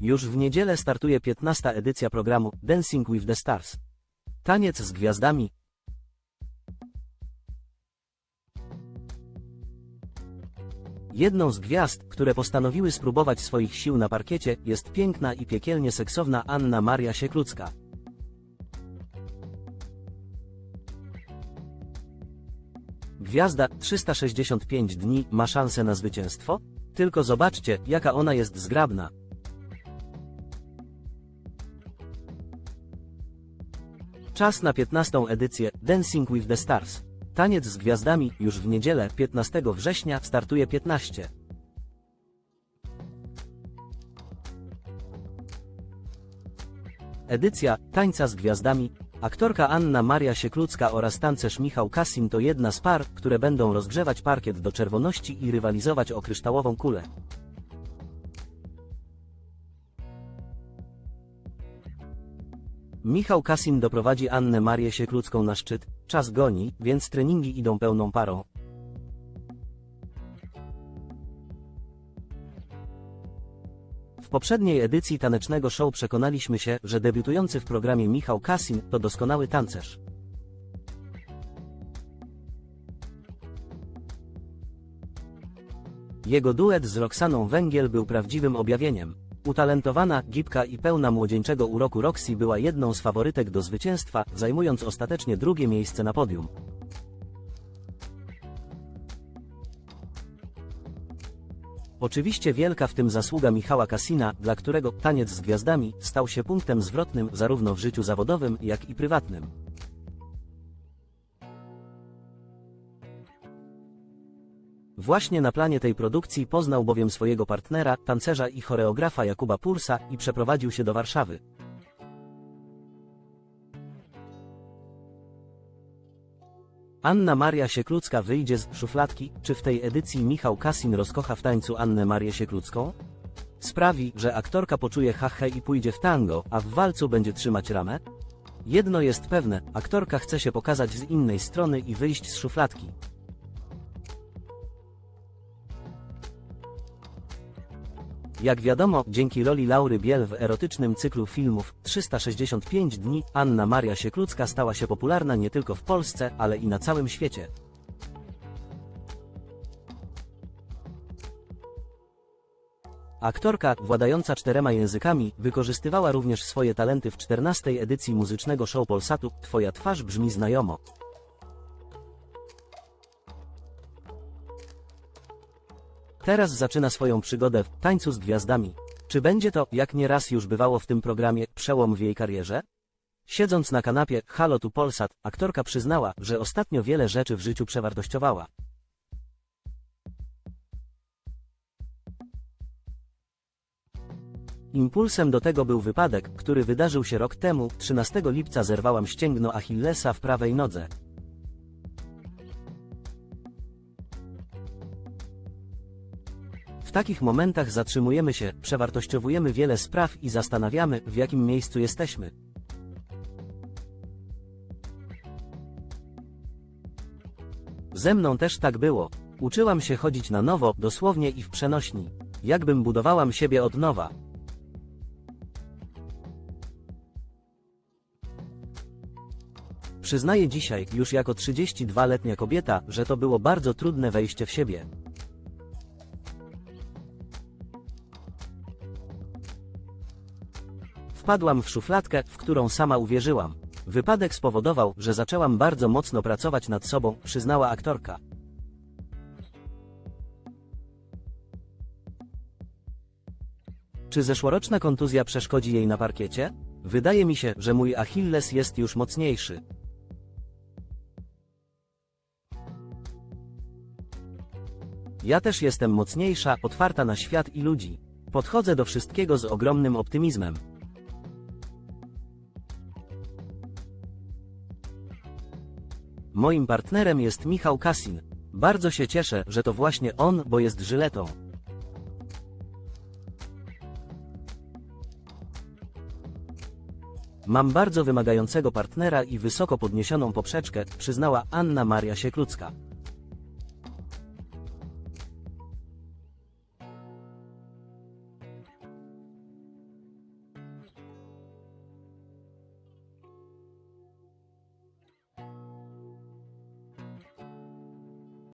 Już w niedzielę startuje 15. edycja programu Dancing with the Stars. Taniec z gwiazdami. Jedną z gwiazd, które postanowiły spróbować swoich sił na parkiecie, jest piękna i piekielnie seksowna Anna Maria Sieklucka. Gwiazda 365 dni ma szansę na zwycięstwo? Tylko zobaczcie, jaka ona jest zgrabna. Czas na 15. edycję Dancing with the Stars. Taniec z gwiazdami już w niedzielę 15 września startuje 15. Edycja Tańca z Gwiazdami. Aktorka Anna Maria Sieklucka oraz tancerz Michał Kasin to jedna z par, które będą rozgrzewać parkiet do czerwoności i rywalizować o kryształową kulę. Michał Kasin doprowadzi Annę Marię Sieklucką na szczyt, czas goni, więc treningi idą pełną parą. W poprzedniej edycji tanecznego show przekonaliśmy się, że debiutujący w programie Michał Kasin to doskonały tancerz. Jego duet z Roxaną Węgiel był prawdziwym objawieniem. Utalentowana, gibka i pełna młodzieńczego uroku Roxy była jedną z faworytek do zwycięstwa, zajmując ostatecznie drugie miejsce na podium. Oczywiście wielka w tym zasługa Michała Kasina, dla którego taniec z gwiazdami stał się punktem zwrotnym zarówno w życiu zawodowym, jak i prywatnym. Właśnie na planie tej produkcji poznał bowiem swojego partnera, tancerza i choreografa Jakuba Pursa i przeprowadził się do Warszawy. Anna Maria Sieklucka wyjdzie z szufladki, czy w tej edycji Michał Kasin rozkocha w tańcu Annę Marię Sieklucką? Sprawi, że aktorka poczuje hachę i pójdzie w tango, a w walcu będzie trzymać ramę? Jedno jest pewne, aktorka chce się pokazać z innej strony i wyjść z szufladki. Jak wiadomo, dzięki roli Laury Biel w erotycznym cyklu filmów 365 dni, Anna Maria Sieklucka stała się popularna nie tylko w Polsce, ale i na całym świecie. Aktorka, władająca czterema językami, wykorzystywała również swoje talenty w 14 edycji muzycznego show Polsatu Twoja twarz brzmi znajomo. Teraz zaczyna swoją przygodę w tańcu z gwiazdami. Czy będzie to, jak nieraz już bywało w tym programie, przełom w jej karierze? Siedząc na kanapie Halo tu Polsat, aktorka przyznała, że ostatnio wiele rzeczy w życiu przewartościowała. Impulsem do tego był wypadek, który wydarzył się rok temu, 13 lipca zerwałam ścięgno Achillesa w prawej nodze. W takich momentach zatrzymujemy się, przewartościowujemy wiele spraw i zastanawiamy, w jakim miejscu jesteśmy. Ze mną też tak było. Uczyłam się chodzić na nowo, dosłownie i w przenośni. Jakbym budowałam siebie od nowa. Przyznaję dzisiaj, już jako 32-letnia kobieta, że to było bardzo trudne wejście w siebie. Wpadłam w szufladkę, w którą sama uwierzyłam. Wypadek spowodował, że zaczęłam bardzo mocno pracować nad sobą, przyznała aktorka. Czy zeszłoroczna kontuzja przeszkodzi jej na parkiecie? Wydaje mi się, że mój Achilles jest już mocniejszy. Ja też jestem mocniejsza, otwarta na świat i ludzi. Podchodzę do wszystkiego z ogromnym optymizmem. Moim partnerem jest Michał Kasin. Bardzo się cieszę, że to właśnie on, bo jest żyletą. Mam bardzo wymagającego partnera i wysoko podniesioną poprzeczkę, przyznała Anna Maria Sieklucka.